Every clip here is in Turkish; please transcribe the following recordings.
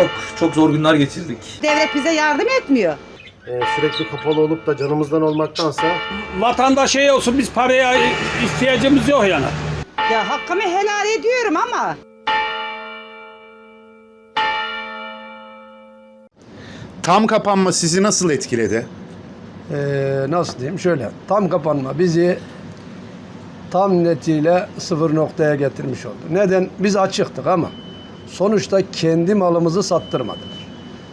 Çok çok zor günler geçirdik. Devlet bize yardım etmiyor. Ee, sürekli kapalı olup da canımızdan olmaktansa Vatandaş şey olsun biz paraya ihtiyacımız yok yani. Ya hakkımı helal ediyorum ama Tam kapanma sizi nasıl etkiledi? Ee, nasıl diyeyim şöyle tam kapanma bizi tam netiyle sıfır noktaya getirmiş oldu. Neden? Biz açıktık ama sonuçta kendi malımızı sattırmadılar.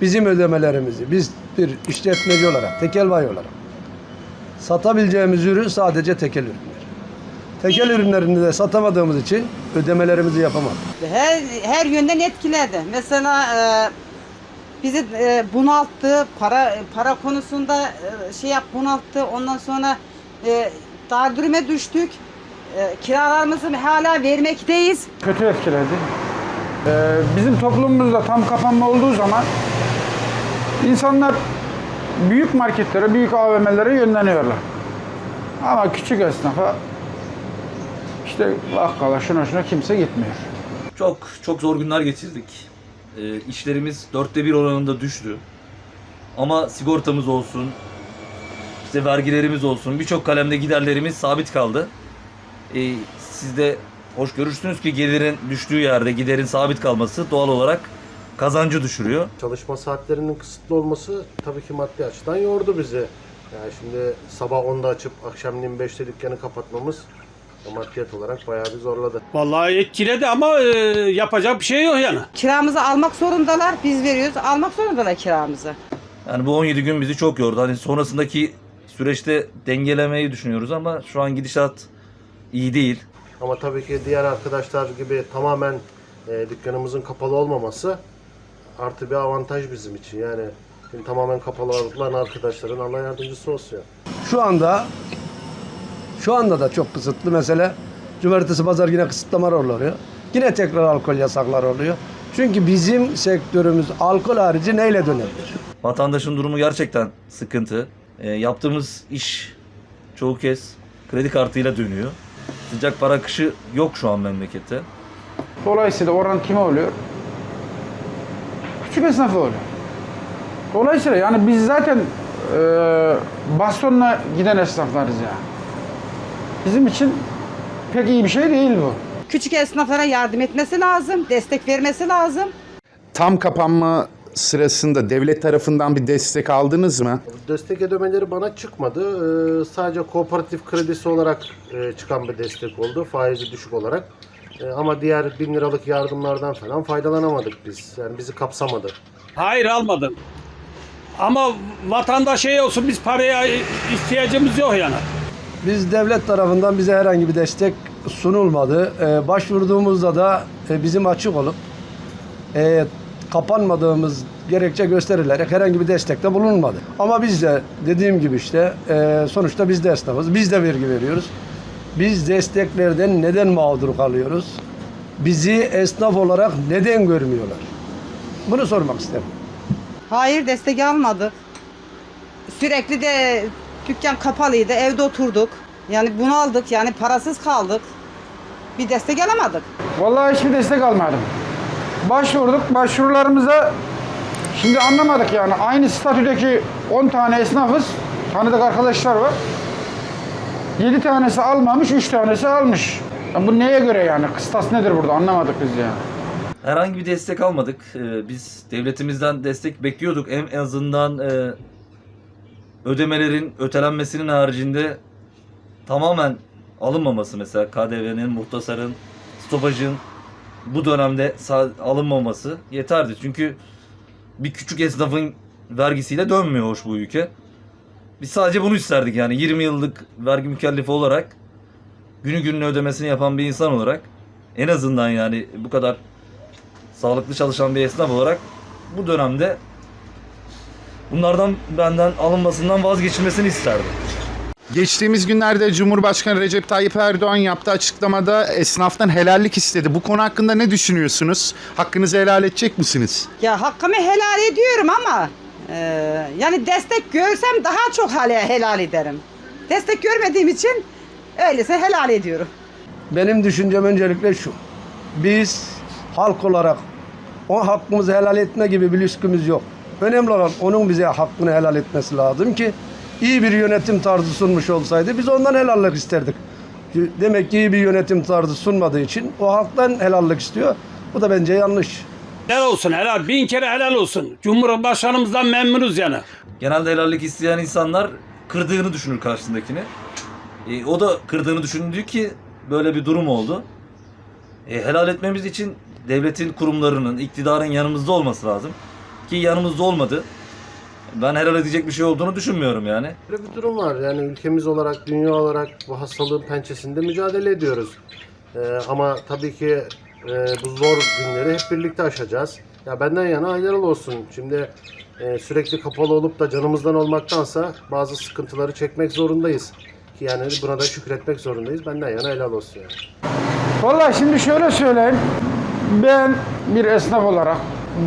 Bizim ödemelerimizi biz bir işletmeci olarak, tekel bayi olarak satabileceğimiz ürün sadece tekel ürünleri. Tekel ürünlerini de satamadığımız için ödemelerimizi yapamadık. her her yönden etkiledi. Mesela e, bizi e, bunalttı, para para konusunda e, şey yap bunalttı. Ondan sonra e, dar duruma düştük. E, kiralarımızı hala vermekteyiz. kötü etkiledi. Ee, bizim toplumumuzda tam kapanma olduğu zaman insanlar büyük marketlere, büyük AVM'lere yönleniyorlar. Ama küçük esnafa işte bakkala şuna şuna kimse gitmiyor. Çok çok zor günler geçirdik. E, işlerimiz dörtte bir oranında düştü. Ama sigortamız olsun, işte vergilerimiz olsun, birçok kalemde giderlerimiz sabit kaldı. E, siz de hoş görürsünüz ki gelirin düştüğü yerde giderin sabit kalması doğal olarak kazancı düşürüyor. çalışma saatlerinin kısıtlı olması tabii ki maddi açıdan yordu bizi. Yani şimdi sabah 10'da açıp akşamleyin 5'te dükkanı kapatmamız maddiyet olarak bayağı bir zorladı. Vallahi etkiledi ama e, yapacak bir şey yok yani. Kiramızı almak zorundalar. Biz veriyoruz. Almak zorundalar kiramızı. Yani bu 17 gün bizi çok yordu. Hani sonrasındaki süreçte dengelemeyi düşünüyoruz ama şu an gidişat iyi değil. Ama tabii ki diğer arkadaşlar gibi tamamen e, dükkanımızın kapalı olmaması artı bir avantaj bizim için. Yani şimdi tamamen kapalı olan arkadaşların Allah yardımcısı olsun. yani. Şu anda şu anda da çok kısıtlı mesele. Cumartesi pazar yine kısıtlamalar oluyor. Yine tekrar alkol yasaklar oluyor. Çünkü bizim sektörümüz alkol harici neyle dönebilir? Vatandaşın durumu gerçekten sıkıntı. Ee, yaptığımız iş çoğu kez kredi kartıyla dönüyor. Sıcak para akışı yok şu an memlekette. Dolayısıyla oran kime oluyor? Küçük esnafa oluyor. Dolayısıyla yani biz zaten e, bastonla giden esnaflarız ya. Bizim için pek iyi bir şey değil bu. Küçük esnaflara yardım etmesi lazım. Destek vermesi lazım. Tam kapanma sırasında devlet tarafından bir destek aldınız mı? Destek ödemeleri bana çıkmadı. Ee, sadece kooperatif kredisi olarak e, çıkan bir destek oldu. Faizi düşük olarak. E, ama diğer bin liralık yardımlardan falan faydalanamadık biz. Yani bizi kapsamadı. Hayır almadım. Ama vatandaş şey olsun biz paraya ihtiyacımız yok yani. Biz devlet tarafından bize herhangi bir destek sunulmadı. Ee, başvurduğumuzda da e, bizim açık olup e, kapanmadığımız gerekçe gösterilerek herhangi bir destekte bulunmadı. Ama biz de dediğim gibi işte e, sonuçta biz de esnafız. Biz de vergi veriyoruz. Biz desteklerden neden mağdur kalıyoruz? Bizi esnaf olarak neden görmüyorlar? Bunu sormak isterim. Hayır destek almadık. Sürekli de dükkan kapalıydı. Evde oturduk. Yani bunaldık. Yani parasız kaldık. Bir destek alamadık. Vallahi hiçbir destek almadım. Başvurduk. Başvurularımıza şimdi anlamadık yani. Aynı statüdeki 10 tane esnafız. Tanıdık arkadaşlar var. 7 tanesi almamış, 3 tanesi almış. Ya bu neye göre yani? Kıstas nedir burada? Anlamadık biz yani. Herhangi bir destek almadık. Ee, biz devletimizden destek bekliyorduk. En azından e, ödemelerin ötelenmesinin haricinde tamamen alınmaması mesela KDV'nin, muhtasarın, stopajın bu dönemde alınmaması yeterdi. Çünkü bir küçük esnafın vergisiyle dönmüyor hoş bu ülke. Biz sadece bunu isterdik yani 20 yıllık vergi mükellefi olarak günü gününe ödemesini yapan bir insan olarak en azından yani bu kadar sağlıklı çalışan bir esnaf olarak bu dönemde bunlardan benden alınmasından vazgeçilmesini isterdim. Geçtiğimiz günlerde Cumhurbaşkanı Recep Tayyip Erdoğan yaptığı açıklamada esnaftan helallik istedi. Bu konu hakkında ne düşünüyorsunuz? Hakkınızı helal edecek misiniz? Ya hakkımı helal ediyorum ama e, yani destek görsem daha çok hala helal ederim. Destek görmediğim için öyleyse helal ediyorum. Benim düşüncem öncelikle şu. Biz halk olarak O hakkımızı helal etme gibi bir lüskümüz yok. Önemli olan onun bize hakkını helal etmesi lazım ki iyi bir yönetim tarzı sunmuş olsaydı biz ondan helallik isterdik. Demek ki iyi bir yönetim tarzı sunmadığı için o halktan helallik istiyor. Bu da bence yanlış. Helal olsun helal. Bin kere helal olsun. Cumhurbaşkanımızdan memnunuz yani. Genelde helallik isteyen insanlar kırdığını düşünür karşısındakini. E, o da kırdığını düşündüğü ki böyle bir durum oldu. E, helal etmemiz için devletin kurumlarının, iktidarın yanımızda olması lazım. Ki yanımızda olmadı. Ben helal edecek bir şey olduğunu düşünmüyorum yani. Böyle bir durum var. Yani ülkemiz olarak, dünya olarak bu hastalığın pençesinde mücadele ediyoruz. Ee, ama tabii ki e, bu zor günleri hep birlikte aşacağız. Ya benden yana hayırlı olsun. Şimdi e, sürekli kapalı olup da canımızdan olmaktansa bazı sıkıntıları çekmek zorundayız. Ki yani buna da şükretmek zorundayız. Benden yana helal olsun yani. Vallahi şimdi şöyle söyleyeyim. Ben bir esnaf olarak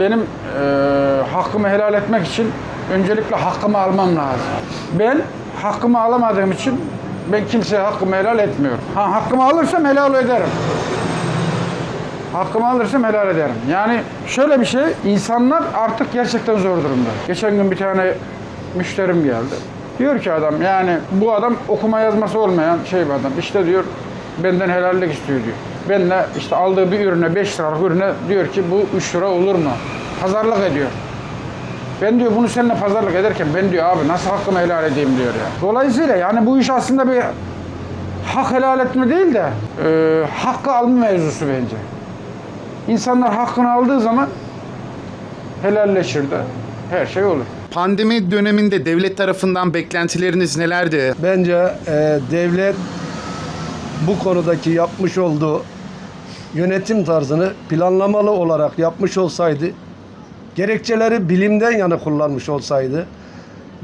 benim eee, hakkımı helal etmek için öncelikle hakkımı almam lazım. Ben hakkımı alamadığım için ben kimseye hakkımı helal etmiyorum. Ha hakkımı alırsam helal ederim. Hakkımı alırsam helal ederim. Yani şöyle bir şey, insanlar artık gerçekten zor durumda. Geçen gün bir tane müşterim geldi. Diyor ki adam yani bu adam okuma yazması olmayan şey bir adam. İşte diyor benden helallik istiyor diyor. Ben de işte aldığı bir ürüne 5 liralık ürüne diyor ki bu 3 lira olur mu? Pazarlık ediyor. Ben diyor bunu seninle pazarlık ederken ben diyor abi nasıl hakkımı helal edeyim diyor ya. Dolayısıyla yani bu iş aslında bir hak helal etme değil de e, hakkı alma mevzusu bence. İnsanlar hakkını aldığı zaman helalleşir de her şey olur. Pandemi döneminde devlet tarafından beklentileriniz nelerdi? Bence e, devlet bu konudaki yapmış olduğu yönetim tarzını planlamalı olarak yapmış olsaydı, gerekçeleri bilimden yana kullanmış olsaydı,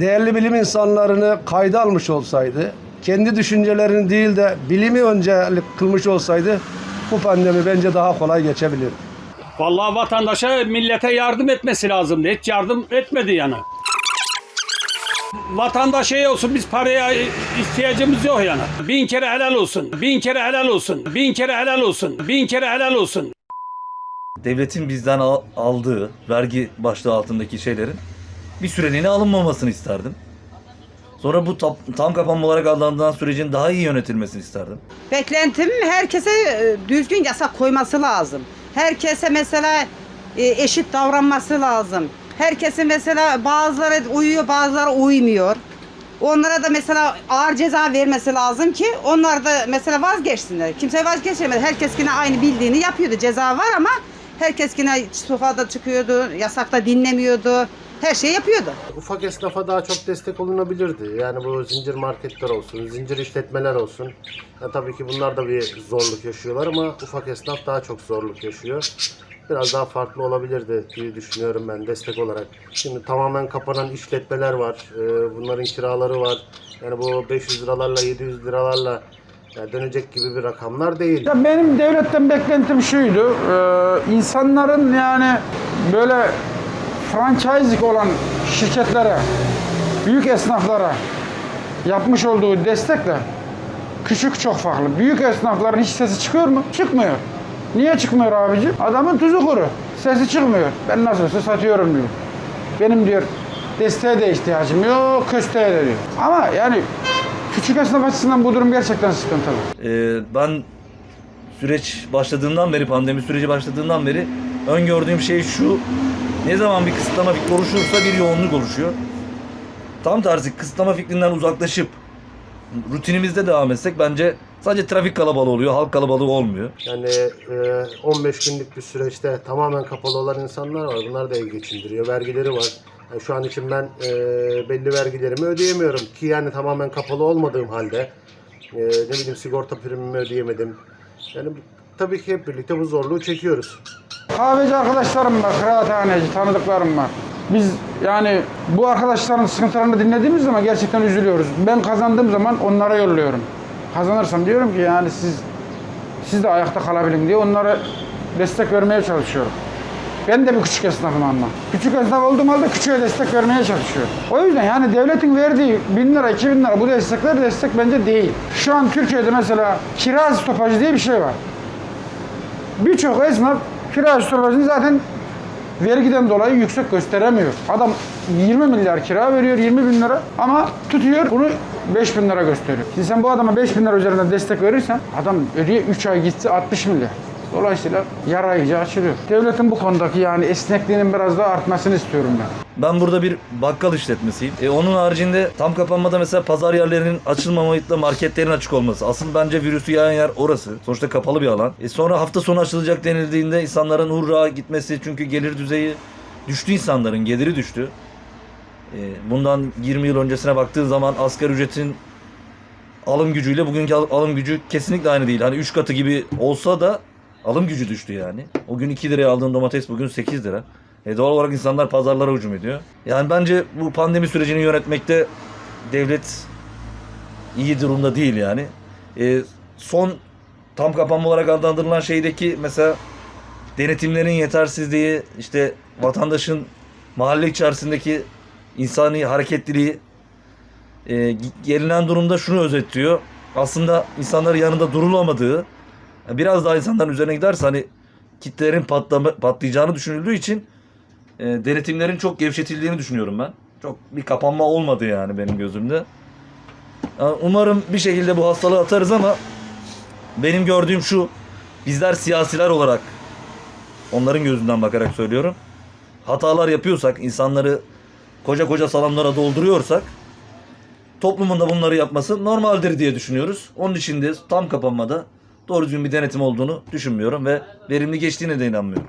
değerli bilim insanlarını kayda almış olsaydı, kendi düşüncelerini değil de bilimi öncelik kılmış olsaydı bu pandemi bence daha kolay geçebilir. Vallahi vatandaşa millete yardım etmesi lazımdı. Hiç yardım etmedi yani. Vatandaş şey olsun biz paraya ihtiyacımız yok yani. Bin kere helal olsun. Bin kere helal olsun. Bin kere helal olsun. Bin kere helal olsun. Devletin bizden al- aldığı vergi başlığı altındaki şeylerin bir süreliğine alınmamasını isterdim. Sonra bu tam, tam kapanma olarak adlandırılan sürecin daha iyi yönetilmesini isterdim. Beklentim herkese e, düzgün yasak koyması lazım. Herkese mesela e, eşit davranması lazım. Herkese mesela bazıları uyuyor bazıları uymuyor. Onlara da mesela ağır ceza vermesi lazım ki onlar da mesela vazgeçsinler. Kimse vazgeçemez. Herkes yine aynı bildiğini yapıyordu. Ceza var ama herkes yine sokakta çıkıyordu. Yasakta dinlemiyordu. Her şeyi yapıyordu. Ufak esnafa daha çok destek olunabilirdi. Yani bu zincir marketler olsun, zincir işletmeler olsun. Ya tabii ki bunlar da bir zorluk yaşıyorlar ama ufak esnaf daha çok zorluk yaşıyor. Biraz daha farklı olabilirdi diye düşünüyorum ben destek olarak. Şimdi tamamen kapanan işletmeler var. Ee, Bunların kiraları var. Yani bu 500 liralarla 700 liralarla ya dönecek gibi bir rakamlar değil. Ya benim devletten beklentim şuydu. e, insanların yani böyle franchising olan şirketlere, büyük esnaflara yapmış olduğu destekle küçük çok farklı. Büyük esnafların hiç sesi çıkıyor mu? Çıkmıyor. Niye çıkmıyor abicim? Adamın tuzu kuru. Sesi çıkmıyor. Ben nasıl olsa satıyorum diyor. Benim diyor desteğe de ihtiyacım yok, kösteğe de diyor. Ama yani küçük esnaf açısından bu durum gerçekten sıkıntılı. Ee, ben süreç başladığından beri, pandemi süreci başladığından beri öngördüğüm şey şu. Ne zaman bir kısıtlama fikri oluşursa bir yoğunluk oluşuyor. Tam tersi kısıtlama fikrinden uzaklaşıp rutinimizde devam etsek bence sadece trafik kalabalığı oluyor, halk kalabalığı olmuyor. Yani e, 15 günlük bir süreçte tamamen kapalı olan insanlar var. Bunlar da ev geçindiriyor. Vergileri var. Şu an için ben e, belli vergilerimi ödeyemiyorum. Ki yani tamamen kapalı olmadığım halde e, ne bileyim sigorta primimi ödeyemedim. Yani tabii ki hep birlikte bu zorluğu çekiyoruz. Kahveci arkadaşlarım var, kıraathaneci tanıdıklarım var. Biz yani bu arkadaşların sıkıntılarını dinlediğimiz zaman gerçekten üzülüyoruz. Ben kazandığım zaman onlara yolluyorum. Kazanırsam diyorum ki yani siz siz de ayakta kalabilin diye onlara destek vermeye çalışıyorum. Ben de bir küçük esnafım ama. Küçük esnaf olduğum halde küçüğe destek vermeye çalışıyorum. O yüzden yani devletin verdiği 1000 lira, 2000 lira bu destekler destek bence değil. Şu an Türkiye'de mesela kira stopajı diye bir şey var. Birçok esnaf kira stopajını zaten vergiden dolayı yüksek gösteremiyor. Adam 20 milyar kira veriyor 20 bin lira ama tutuyor bunu 5 bin lira gösteriyor. Şimdi sen bu adama 5 bin lira üzerinden destek verirsen adam ödeye 3 ay gitse 60 milyar. Dolayısıyla yara iyice açılıyor. Devletin bu konudaki yani esnekliğinin biraz daha artmasını istiyorum ben. Ben burada bir bakkal işletmesiyim. E, onun haricinde tam kapanmada mesela pazar yerlerinin açılmamayıpla marketlerin açık olması. Asıl bence virüsü yayan yer orası. Sonuçta kapalı bir alan. E, sonra hafta sonu açılacak denildiğinde insanların hurra gitmesi çünkü gelir düzeyi düştü insanların. Geliri düştü. E, bundan 20 yıl öncesine baktığın zaman asgari ücretin alım gücüyle bugünkü al- alım gücü kesinlikle aynı değil. Hani 3 katı gibi olsa da alım gücü düştü yani. O gün 2 liraya aldığın domates bugün 8 lira. E doğal olarak insanlar pazarlara hücum ediyor. Yani bence bu pandemi sürecini yönetmekte devlet iyi durumda değil yani. E, son tam kapanma olarak adlandırılan şeydeki mesela denetimlerin yetersizliği, işte vatandaşın mahalle içerisindeki insani hareketliliği e, gelinen durumda şunu özetliyor. Aslında insanların yanında durulamadığı, biraz daha insanların üzerine giderse hani kitlelerin patlama, patlayacağını düşünüldüğü için e, denetimlerin çok gevşetildiğini düşünüyorum ben. Çok bir kapanma olmadı yani benim gözümde. Yani umarım bir şekilde bu hastalığı atarız ama benim gördüğüm şu. Bizler siyasiler olarak onların gözünden bakarak söylüyorum. Hatalar yapıyorsak, insanları koca koca salonlara dolduruyorsak toplumun da bunları yapması normaldir diye düşünüyoruz. Onun için de tam kapanmada doğru düzgün bir denetim olduğunu düşünmüyorum ve verimli geçtiğine de inanmıyorum.